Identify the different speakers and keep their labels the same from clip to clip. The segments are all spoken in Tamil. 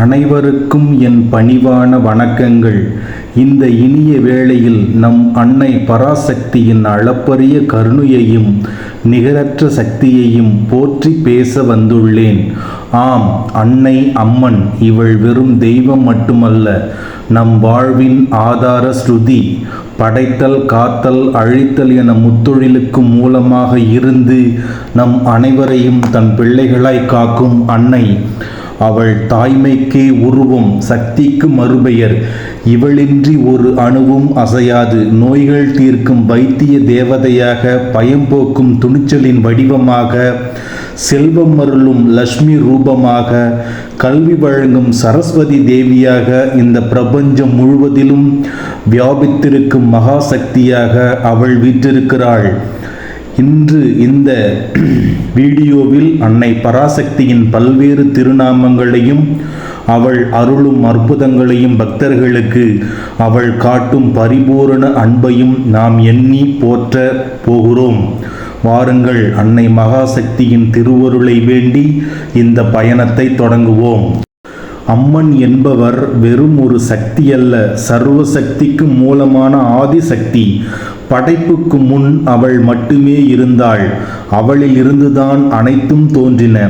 Speaker 1: அனைவருக்கும் என் பணிவான வணக்கங்கள். இந்த இனிய வேளையில் நம் அன்னை பராசக்தியின் அளப்பரிய கருணையையும் நிகரற்ற சக்தியையும் போற்றி பேச வந்துள்ளேன். ஆம் அன்னை அம்மன் இவள் வெறும் தெய்வம் மட்டுமல்ல நம் வாழ்வின் ஆதார ஸ்ருதி படைத்தல் காத்தல் அழித்தல் என முத்தொழிலுக்கு மூலமாக இருந்து நம் அனைவரையும் தன் பிள்ளைகளாய் காக்கும் அன்னை. அவள் தாய்மைக்கே உருவம் சக்திக்கு மறுபெயர். இவளின்றி ஒரு அணுவும் அசையாது. நோய்கள் தீர்க்கும் வைத்திய தேவதையாக பயம்போக்கும் துணிச்சலின் வடிவமாக செல்வம் அருளும் லக்ஷ்மி ரூபமாக கல்வி வழங்கும் சரஸ்வதி தேவியாக இந்த பிரபஞ்சம் முழுவதிலும் வியாபித்திருக்கும் மகா சக்தியாக அவள் வீற்றிருக்கிறாள். இன்று இந்த வீடியோவில் அன்னை பராசக்தியின் பல்வேறு திருநாமங்களையும் அவள் அருளும் அற்புதங்களையும் பக்தர்களுக்கு அவள் காட்டும் பரிபூரண அன்பையும் நாம் எண்ணி போற்ற போகிறோம். வாருங்கள் அன்னை மகாசக்தியின் திருவருளை வேண்டி இந்த பயணத்தை தொடங்குவோம். அம்மன் என்பவர் வெறும் ஒரு சக்தி அல்ல சர்வ சக்திக்கு மூலமான ஆதிசக்தி படைப்புக்கு முன் அவள் மட்டுமே இருந்தாள். அவளில் இருந்துதான் அனைத்தும் தோன்றின.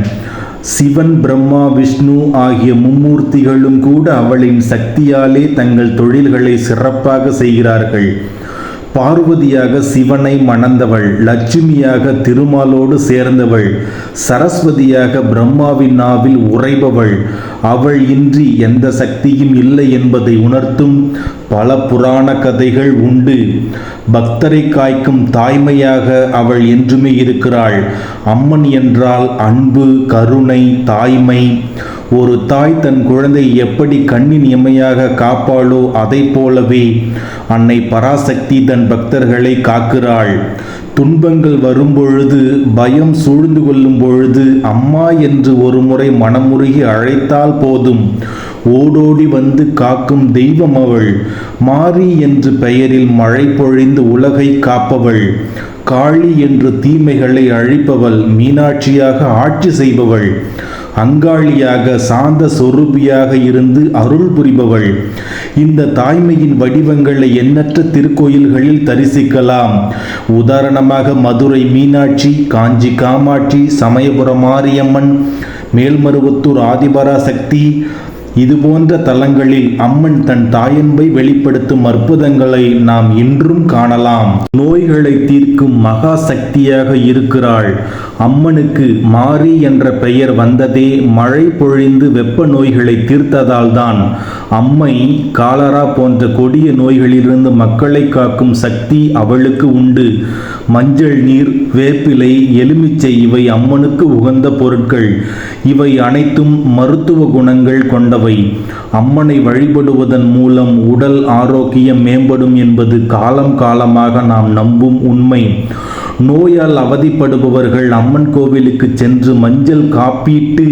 Speaker 1: சிவன் பிரம்மா விஷ்ணு ஆகிய மும்மூர்த்திகளும் கூட அவளின் சக்தியாலே தங்கள் தொழில்களை சிறப்பாக செய்கிறார்கள். பார்வதியாக சிவனை மணந்தவள் லட்சுமியாக திருமாலோடு சேர்ந்தவள் சரஸ்வதியாக பிரம்மாவின் நாவில் உறைபவள் அவள் இன்றி எந்த சக்தியும் இல்லை என்பதை உணர்த்தும் பல புராண கதைகள் உண்டு. பக்தரை காய்க்கும் தாய்மையாக அவள் என்றுமே இருக்கிறாள். அம்மன் என்றால் அன்பு கருணை தாய்மை. ஒரு தாய் தன் குழந்தை எப்படி கண்ணின் இமையாக காப்பாளோ அதை போலவே அன்னை பராசக்தி தன் பக்தர்களை காக்கிறாள். துன்பங்கள் வரும்பொழுது பயம் சூழ்ந்து கொள்ளும் பொழுது அம்மா என்று ஒரு முறை மனமுருகி அழைத்தால் போதும். ஓடோடி வந்து காக்கும் தெய்வம் அவள். மாரி என்று பெயரில் மழை பொழிந்து உலகை காப்பவள். காளி என்று தீமைகளை அழிப்பவள். மீனாட்சியாக ஆட்சி செய்பவள். அங்காளியாக சாந்த சொரூபியாக இருந்து அருள் புரிபவள். இந்த தாய்மையின் வடிவங்களை எண்ணற்ற திருக்கோயில்களில் தரிசிக்கலாம். உதாரணமாக மதுரை மீனாட்சி காஞ்சி காமாட்சி சமயபுரம் மாரியம்மன் மேல்மருவத்தூர் ஆதிபராசக்தி இதுபோன்ற தலங்களில் அம்மன் தன் தாயன்பை வெளிப்படுத்தும் அற்புதங்களை நாம் இன்றும் காணலாம். நோய்களை தீர்க்கும் மகா சக்தியாக இருக்கிறாள். அம்மனுக்கு மாரி என்ற பெயர் வந்ததே மழை பொழிந்து வெப்ப நோய்களை தீர்த்ததால் தான். அம்மை காலரா போன்ற கொடிய நோய்களிலிருந்து மக்களை காக்கும் சக்தி அவளுக்கு உண்டு. மஞ்சள் நீர் வேப்பிலை எலுமிச்சை இவை அம்மனுக்கு உகந்த பொருட்கள். இவை அனைத்தும் மருத்துவ குணங்கள் கொண்டவை. அம்மனை வழிபடுவதன் மூலம் உடல் ஆரோக்கியம் மேம்படும் என்பது காலம் காலமாக நாம் நம்பும் உண்மை. நோயால் அவதிப்படுபவர்கள் அம்மன் கோவிலுக்கு சென்று மஞ்சள் காப்பீட்டு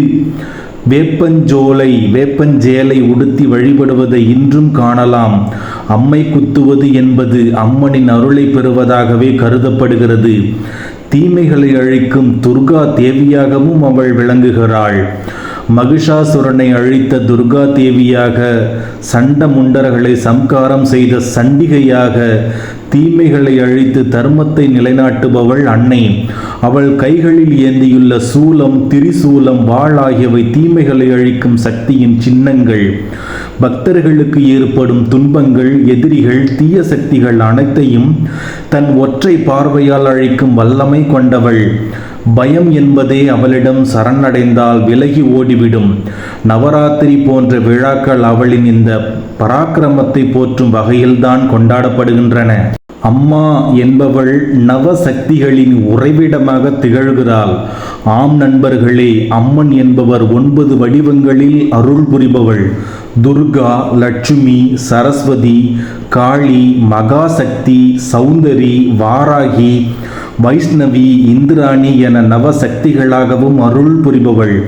Speaker 1: வேப்பஞ்சோலை வேப்பஞ்சேலை உடுத்தி வழிபடுவதை இன்றும் காணலாம். அம்மை குத்துவது என்பது அம்மனின் அருளை பெறுவதாகவே கருதப்படுகிறது. தீமைகளை அழிக்கும் துர்கா தேவியாகவும் அவள் விளங்குகிறாள். மகிஷாசுரனை அழித்த துர்கா தேவியாக சண்ட முண்டர்களை சம்காரம் செய்த சண்டிகையாக தீமைகளை அழித்து தர்மத்தை நிலைநாட்டுபவள் அன்னை. அவள் கைகளில் ஏந்தியுள்ள சூலம் திரிசூலம் வாழ் ஆகியவை தீமைகளை அழிக்கும் சக்தியின் சின்னங்கள். பக்தர்களுக்கு ஏற்படும் துன்பங்கள் எதிரிகள் தீய சக்திகள் அனைத்தையும் தன் ஒற்றை பார்வையால் அழிக்கும் வல்லமை கொண்டவள். பயம் என்பதே அவளிடம் சரணடைந்தால் விலகி ஓடிவிடும். நவராத்திரி போன்ற விழாக்கள் அவளின் இந்த பராக்கிரமத்தை போற்றும் வகையில்தான் கொண்டாடப்படுகின்றன. அம்மா என்பவள் நவசக்திகளின் உறைவிடமாக திகழ்கிறாள். ஆம் நண்பர்களே அம்மன் என்பவர் ஒன்பது வடிவங்களில் அருள் புரிபவள். துர்கா லட்சுமி சரஸ்வதி காளி மகாசக்தி சௌந்தரி வாராகி வைஷ்ணவி இந்திராணி என நவசக்திகளாகவும் அருள் புரிபவள்.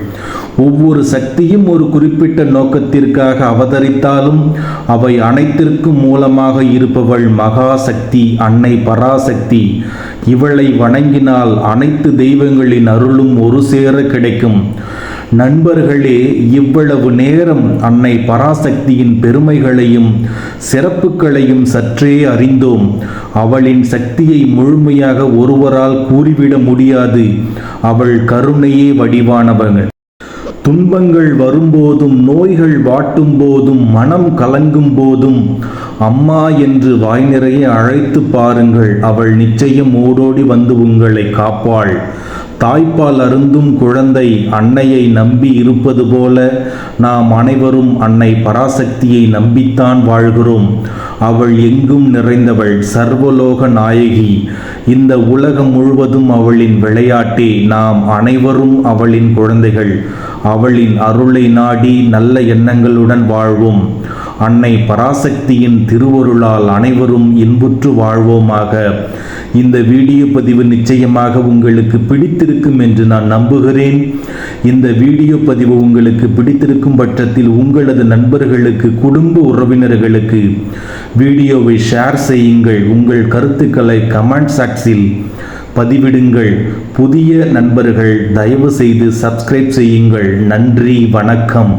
Speaker 1: ஒவ்வொரு சக்தியும் ஒரு குறிப்பிட்ட நோக்கத்திற்காக அவதரித்தாலும் அவை அனைத்திற்கும் மூலமாக இருப்பவள் மகாசக்தி அன்னை பராசக்தி. இவளை வணங்கினால் அனைத்து தெய்வங்களின் அருளும் ஒரு சேர கிடைக்கும். நண்பர்களே இவ்வளவு நேரம் அன்னை பராசக்தியின் பெருமைகளையும் சிறப்புகளையும் சற்றே அறிந்தோம். அவளின் சக்தியை முழுமையாக ஒருவரால் கூறிவிட முடியாது. அவள் கருணையே வடிவானவர்கள் துன்பங்கள் வரும்போதும் நோய்கள் வாட்டும் போதும் மனம் கலங்கும் போதும் அம்மா என்று வாய் நிறைய அழைத்து பாருங்கள். அவள் நிச்சயம் ஓடோடி வந்து உங்களை காப்பாள். தாய்ப்பால் அருந்தும் குழந்தை அன்னையை நம்பி இருப்பது போல நாம் அனைவரும் அன்னை பராசக்தியை நம்பித்தான் வாழ்கிறோம். அவள் எங்கும் நிறைந்தவள் சர்வலோக நாயகி. இந்த உலகம் முழுவதும் அவளின் விளையாட்டே நாம் அனைவரும் அவளின் குழந்தைகள். அவளின் அருளை நாடி நல்ல எண்ணங்களுடன் வாழ்வோம். அன்னை பராசக்தியின் திருவருளால் அனைவரும் இன்புற்று வாழ்வோமாக. இந்த வீடியோ பதிவு நிச்சயமாக உங்களுக்கு பிடித்திருக்கும் என்று நான் நம்புகிறேன். இந்த வீடியோ பதிவு உங்களுக்கு பிடித்திருக்கும் பட்சத்தில் உங்களது நண்பர்களுக்கு குடும்ப உறவினர்களுக்கு வீடியோவை ஷேர் செய்யுங்கள். உங்கள் கருத்துக்களை கமெண்ட் சாக்ஸில் பதிவிடுங்கள். புதிய நண்பர்கள் தயவு செய்து சப்ஸ்கிரைப் செய்யுங்கள். நன்றி வணக்கம்.